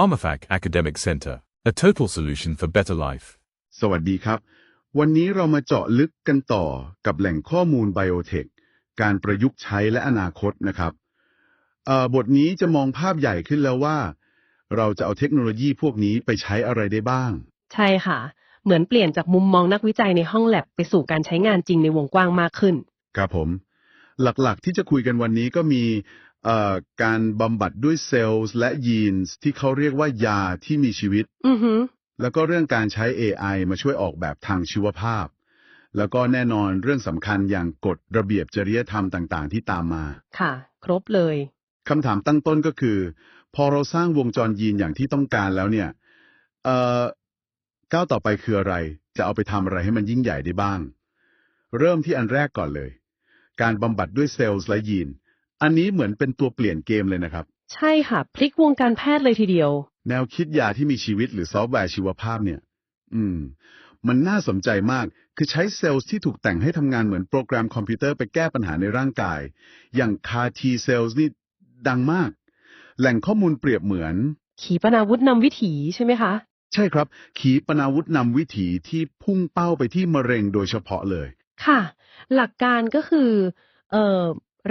PharmaFac Academic Center, a total solution for better life. สวัสดีครับ วันนี้เรามาเจาะลึกกันต่อกับแหล่งข้อมูลไบโอเทค การประยุกต์ใช้และอนาคตนะครับเอ่อบทนี้จะมองภาพใหญ่ขึ้นแล้วว่า เราจะเอาเทคโนโลยีพวกนี้ไปใช้อะไรได้บ้าง ใช่ค่ะ เหมือนเปลี่ยนจากมุมมองนักวิจัยในห้องแลบไปสู่การใช้งานจริงในวงกว้างมากขึ้น ครับผม หลักๆที่จะคุยกันวันนี้ก็มีเอ่อ การบำบัดด้วยเซลล์และยีนส์ที่เขาเรียกว่ายาที่มีชีวิต อือฮึแล้วก็เรื่องการใช้ AI มาช่วยออกแบบทางชีวภาพ แล้วก็แน่นอนเรื่องสำคัญอย่างกฎระเบียบจริยธรรมต่าง ๆ ที่ตามมา ค่ะ ครบเลยคำถามตั้งต้นก็คือ พอเราสร้างวงจรยีนอย่างที่ต้องการแล้วเนี่ยเอ่อก้าวต่อไปคืออะไร จะเอาไปทำอะไรให้มันยิ่งใหญ่ได้บ้าง เริ่มที่อันแรกก่อนเลย การบำบัดด้วยเซลล์และยีน อันนี้เหมือนเป็นตัวเปลี่ยนเกมเลยนะครับ ใช่ค่ะ พลิกวงการแพทย์เลยทีเดียว แนวคิดยาที่มีชีวิตหรือซอฟต์แวร์ชีวภาพเนี่ย อืม มันน่าสนใจมาก คือใช้เซลล์ที่ถูกแต่งให้ทำงานเหมือนโปรแกรมคอมพิวเตอร์ไปแก้ปัญหาในร่างกาย อย่าง CAR T cells นี่ดังมาก แหล่งข้อมูลเปรียบเหมือน ขีปนาวุธนำวิถีใช่ไหมคะ ใช่ครับ ขีปนาวุธนำวิถีที่พุ่งเป้าไปที่มะเร็งโดยเฉพาะเลย ค่ะ หลักการก็คือ เออ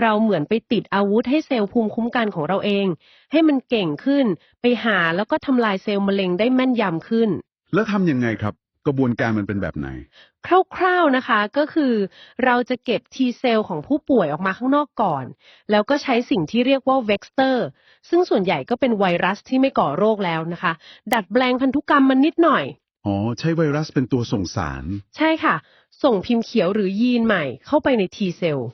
เราเหมือนไปติดอาวุธให้เซลล์ภูมิคุ้มกันของเราเอง ให้มันเก่งขึ้น ไปหาแล้วก็ทำลายเซลล์มะเร็งได้แม่นยำขึ้น แล้วทำยังไงครับ กระบวนการมันเป็นแบบไหน คร่าวๆนะคะก็คือเราจะเก็บ T เซลล์ของผู้ป่วยออกมาข้างนอกก่อน แล้วก็ใช้สิ่งที่เรียกว่าเวกเตอร์ซึ่งส่วนใหญ่ก็เป็นไวรัสที่ไม่ก่อโรคแล้วนะคะ ดัดแปลงพันธุกรรมมันนิดหน่อย อ๋อ ใช้ไวรัสเป็นตัวส่งสาร ใช่ค่ะ ส่งพิมพ์เขียวหรือยีนใหม่เข้าไปใน T เซลล์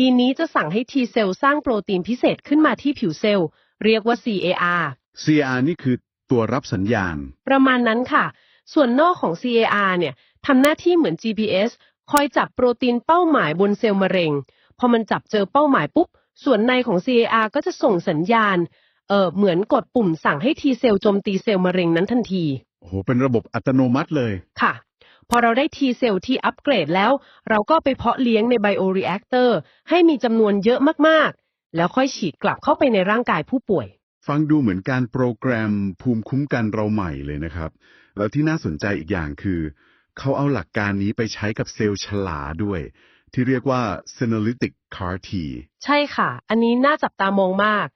ยีนนี้จะสั่งให้ T เซลล์สร้างโปรตีนพิเศษขึ้นมาที่ผิวเซลล์ เรียกว่า CAR CR นี่คือตัวรับสัญญาณ ประมาณนั้นค่ะ ส่วนนอกของ CAR เนี่ยทำหน้าที่เหมือน GPS คอยจับโปรตีนเป้าหมายบนเซลล์มะเร็ง พอมันจับเจอเป้าหมายปุ๊บ ส่วนในของ CAR ก็จะส่งสัญญาณ เออเหมือนกดปุ่มสั่งให้ T เซลล์โจมตีเซลล์มะเร็งนั้นทันที โอ้โห เป็นระบบอัตโนมัติเลย ค่ะ พอเราได้ T เซลล์ที่อัปเกรดแล้ว เราก็ไปเพาะเลี้ยงในไบโอรีแอคเตอร์ให้มีจำนวนเยอะมากๆ แล้วค่อยฉีดกลับเข้าไปในร่างกายผู้ป่วย ฟังดูเหมือนการโปรแกรมภูมิคุ้มกันเราใหม่เลยนะครับ แล้วที่น่าสนใจอีกอย่างคือ เขาเอาหลักการนี้ไปใช้กับเซลล์ฉลาด้วย ที่เรียกว่า Senolytic CAR T ใช่ค่ะ อันนี้น่าจับตามองมาก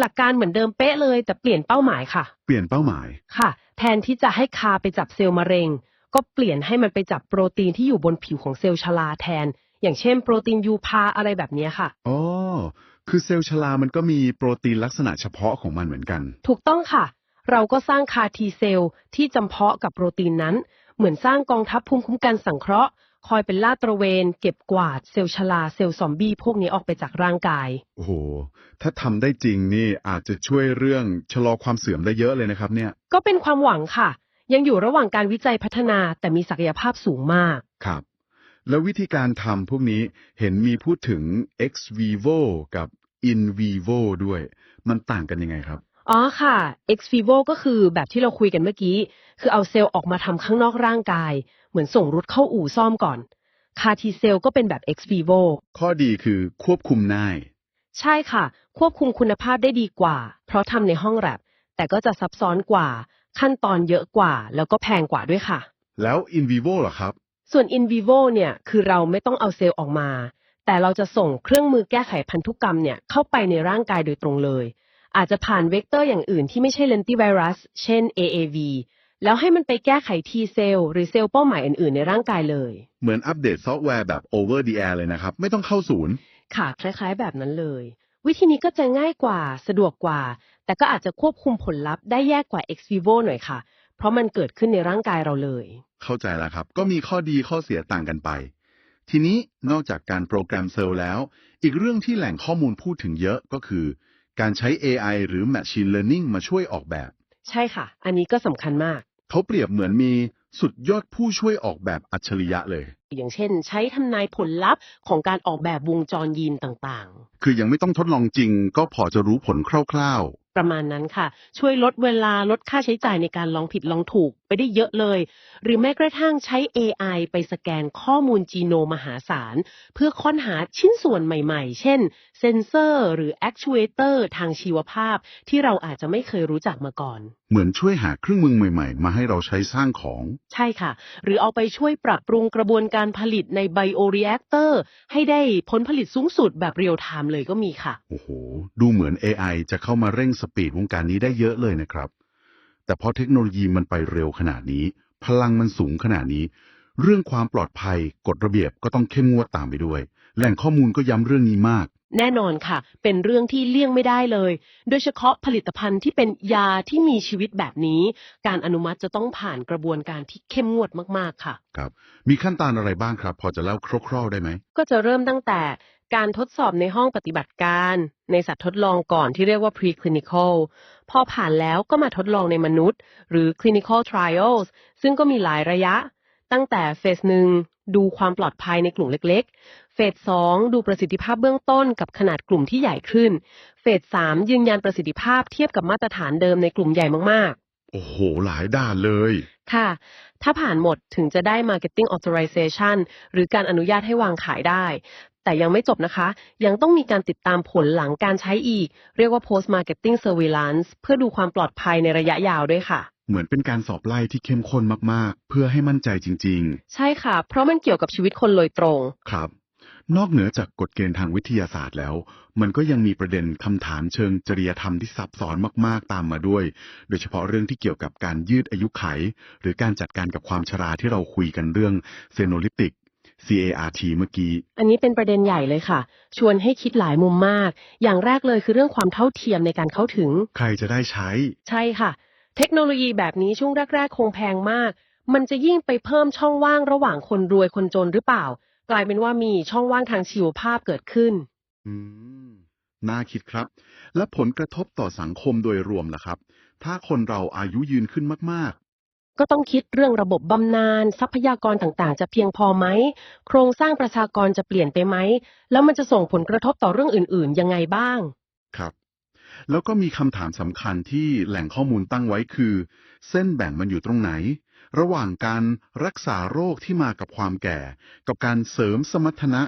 หลักการเหมือนเดิมเป๊ะเลย แต่เปลี่ยนเป้าหมายค่ะ เปลี่ยนเป้าหมาย ค่ะ แทนที่จะให้คาไปจับเซลล์มะเร็ง ก็เปลี่ยนให้มันไปจับโปรตีนที่อยู่บนผิวของเซลล์ชราแทน อย่างเช่นโปรตีนยูพาอะไรแบบเนี้ยค่ะ อ๋อ คือเซลล์ชรามันก็มีโปรตีนลักษณะเฉพาะของมันเหมือนกัน ถูกต้องค่ะ เราก็สร้างคาทีเซลล์ที่จำเพาะกับโปรตีนนั้น เหมือนสร้างกองทัพภูมิคุ้มกันสังเคราะห์ คอยเป็นลาดตระเวน เก็บกวาดเซลล์ชราเซลล์ซอมบี้พวกนี้ออกไปจากร่างกาย โอ้โห ถ้าทำได้จริงนี่อาจจะช่วยเรื่องชะลอความเสื่อมได้เยอะเลยนะครับเนี่ย ก็เป็นความหวังค่ะ ยังอยู่ระหว่างการวิจัยพัฒนาแต่มีศักยภาพสูงมาก ครับ แล้ววิธีการทำพวกนี้เห็นมีพูดถึง ex vivo กับ in vivo ด้วย มันต่างกันยังไงครับ อ๋อค่ะ ex vivo ก็คือแบบที่เราคุยกันเมื่อกี้ คือเอาเซลล์ออกมาทำข้างนอกร่างกาย เหมือนส่งรุดเข้าอู่ซ่อมก่อนคาทีเซลก็เป็นแบบ ex vivo ข้อดีคือควบคุมง่ายใช่ค่ะ ควบคุมคุณภาพได้ดีกว่า เพราะทำในห้องแลบแต่ก็จะซับซ้อนกว่า ขั้นตอนเยอะกว่า แล้วก็แพงกว่าด้วยค่ะ แล้ว in vivo เหรอครับ ส่วน in vivo เนี่ยคือเราไม่ต้องเอาเซลล์ออกมา แต่เราจะส่งเครื่องมือแก้ไขพันธุกรรมเนี่ยเข้าไปในร่างกายโดยตรงเลย อาจจะผ่านเวกเตอร์อย่างอื่นที่ไม่ใช่เลนติไวรัส เช่น AAV แล้วให้มันไปแก้ไข T เซลล์หรือเซลล์เป้าหมายอื่นๆ ในร่างกายเลย เหมือนอัปเดตซอฟต์แวร์แบบ over the air เลยนะครับ ไม่ต้องเข้าศูนย์ ค่ะ คล้ายๆ แบบนั้นเลย วิธีนี้ก็จะง่ายกว่า สะดวกกว่า แต่ก็อาจจะควบคุมผลลัพธ์ได้แยกกว่า ex vivo หน่อยค่ะ เพราะมันเกิดขึ้นในร่างกายเราเลย เข้าใจแล้วครับ ก็มีข้อดีข้อเสียต่างกันไป ทีนี้นอกจากการโปรแกรมเซลล์แล้ว อีกเรื่องที่แหล่งข้อมูลพูดถึงเยอะก็คือ การใช้ AI หรือ Machine Learning มาช่วยออกแบบ ใช่ค่ะ อันนี้ก็สำคัญมาก เขาเปรียบเหมือนมีสุดยอดผู้ช่วยออกแบบอัจฉริยะเลย อย่างเช่น ใช้ทำนายผลลัพธ์ของการออกแบบวงจรยีนต่างคือยังไม่ต้องทดลองจริง ก็พอจะรู้ผลคร่าวๆ ประมาณนั้นค่ะ ช่วยลดเวลาลดค่าใช้จ่ายในการลองผิดลองถูกไปได้เยอะเลย หรือแม้กระทั่งใช้ AI ไปสแกนข้อมูลจีโนมมหาศาล เพื่อค้นหาชิ้นส่วนใหม่ๆ เช่น เซนเซอร์ หรือ actuator ทางชีวภาพ ที่เราอาจจะไม่เคยรู้จักมาก่อน เหมือนช่วยหาเครื่องมือใหม่ๆ มาให้เราใช้สร้างของ ใช่ค่ะ หรือเอาไปช่วยปรับปรุงกระบวนการผลิตในไบโอ r e แอคเตอร์ให้ได้ผลผลิตสูงสุดแบบเรียลไทม์เลยก็มีค่ะ โอ้โห ดูเหมือน AI จะเข้ามาเร่งสปีดวงการนี้ได้เยอะเลยนะครับ แต่พอเทคโนโลยีมันไปเร็วขนาดนี้ พลังมันสูงขนาดนี้ เรื่องความปลอดภัยกฎระเบียบก็ต้องเข้มงวดตามไปด้วย แหล่งข้อมูลก็ย้ำเรื่องนี้มาก แน่นอนค่ะ เป็นเรื่องที่เลี่ยงไม่ได้เลย โดยเฉพาะผลิตภัณฑ์ที่เป็นยาที่มีชีวิตแบบนี้ การอนุมัติจะต้องผ่านกระบวนการที่เข้มงวดมากๆค่ะ ครับ มีขั้นตอนอะไรบ้างครับ พอจะเล่าคร่าวๆได้ไหม ก็จะเริ่มตั้งแต่ การทดสอบในห้องปฏิบัติการ ในสัตว์ทดลองก่อนที่เรียกว่า preclinical พอผ่านแล้วก็มาทดลองในมนุษย์ หรือ clinical trials ซึ่งก็มีหลายระยะ ตั้งแต่เฟสหนึ่งดูความปลอดภัยในกลุ่มเล็ก ๆ เฟสสองดูประสิทธิภาพเบื้องต้นกับขนาดกลุ่มที่ใหญ่ขึ้น เฟสสามยืนยันประสิทธิภาพเทียบกับมาตรฐานเดิมในกลุ่มใหญ่มากๆ โอ้โห หลายด้านเลย ค่ะ ถ้าผ่านหมดถึงจะได้ Marketing Authorization หรือการอนุญาตให้วางขายได้ แต่ยังไม่จบนะคะ ยังต้องมีการติดตามผลหลังการใช้อีก เรียกว่า Post Marketing Surveillance เพื่อดูความปลอดภัยในระยะยาวด้วยค่ะ เหมือนเป็นการสอบไล่ที่เข้มข้นมากๆ เพื่อให้มั่นใจจริง ใช่ค่ะ เพราะมันเกี่ยวกับชีวิตคนโดยตรง ๆ ครับ นอกเหนือจากกฎเกณฑ์ทางวิทยาศาสตร์แล้ว มันก็ยังมีประเด็นคำถามเชิงจริยธรรมที่ซับซ้อนมากๆตามมาด้วย โดยเฉพาะเรื่องที่เกี่ยวกับการยืดอายุไข หรือการจัดการกับความชราที่เราคุยกันเรื่องเซโนลิติก CART เมื่อกี้ อันนี้เป็นประเด็นใหญ่เลยค่ะ ชวนให้คิดหลายมุมมาก อย่างแรกเลยคือเรื่องความเท่าเทียมในการเข้าถึง ใครจะได้ใช้ ใช่ค่ะ เทคโนโลยีแบบนี้ช่วงแรก ๆ คงแพงมาก มันจะยิ่งไปเพิ่มช่องว่างระหว่างคนรวยคนจนหรือเปล่า กลายเป็นว่ามีช่องว่างทางชีวภาพเกิดขึ้น อืม น่าคิดครับ และผลกระทบต่อสังคมโดยรวมล่ะครับ ถ้าคนเราอายุยืนขึ้นมาก ก็ต้องคิดเรื่องระบบบำนาญทรัพยากรต่างๆ จะเพียงพอไหม โครงสร้างประชากรจะเปลี่ยนไปไหม แล้วมันจะส่งผลกระทบต่อเรื่องอื่นๆ ยังไงบ้างๆครับ แล้วก็มีคำถามสำคัญที่แหล่งข้อมูลตั้งไว้คือ เส้นแบ่งมันอยู่ตรงไหน ระหว่างการรักษาโรคที่มากับความแก่ กับการเสริมสมรรถนะ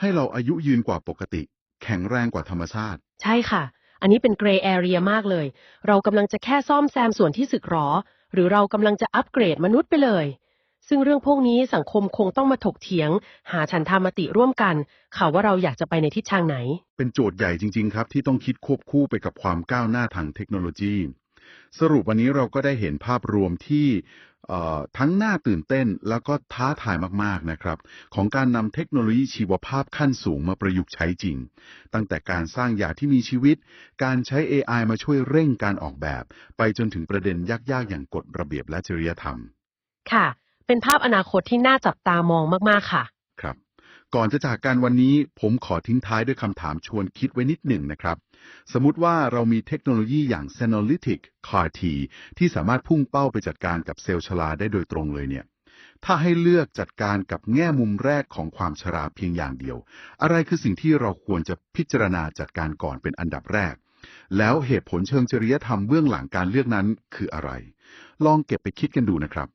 ให้เราอายุยืนกว่าปกติ แข็งแรงกว่าธรรมชาติ ใช่ค่ะ อันนี้เป็นเกรย์แอเรียมากเลย เรากำลังจะแค่ซ่อมแซมส่วนที่สึกหรอ หรือเรากำลังจะอัปเกรดมนุษย์ไปเลย ซึ่งเรื่องพวกนี้สังคมคงต้องมาถกเถียง หาฉันทามติร่วมกันข่าวว่าเราอยากจะไปในทิศทางไหน เป็นโจทย์ใหญ่จริง ๆ ครับ ที่ต้องคิดควบคู่ไปกับความก้าวหน้าทางเทคโนโลยี สรุปวันนี้เราก็ได้เห็นภาพรวมที่เอ่อทั้งน่าตื่นเต้นแล้วก็ท้าทายมากๆนะครับ ของการนำเทคโนโลยีชีวภาพขั้นสูงมาประยุกต์ใช้จริง ตั้งแต่การสร้างยาที่มีชีวิต การใช้ AI มาช่วยเร่งการออกแบบ ไปจนถึงประเด็นยากๆ อย่างกฎระเบียบและจริยธรรม ค่ะ เป็นภาพอนาคตที่น่าจับตามองมากๆค่ะ ครับ ก่อนจะจากกันวันนี้ผมขอทิ้งท้ายด้วยคำถามชวนคิดไว้นิดหนึ่งนะครับ สมมุติว่าเรามีเทคโนโลยีอย่าง Senolytic CAR-T ที่สามารถพุ่งเป้าไปจัดการกับเซลล์ชราได้โดยตรงเลยเนี่ย ถ้าให้เลือกจัดการกับแง่มุมแรกของความชราเพียงอย่างเดียว อะไรคือสิ่งที่เราควรจะพิจารณาจัดการก่อนเป็นอันดับแรก แล้วเหตุผลเชิงจริยธรรมเบื้องหลังการเลือกนั้นคืออะไร ลองเก็บไปคิดกันดูนะครับ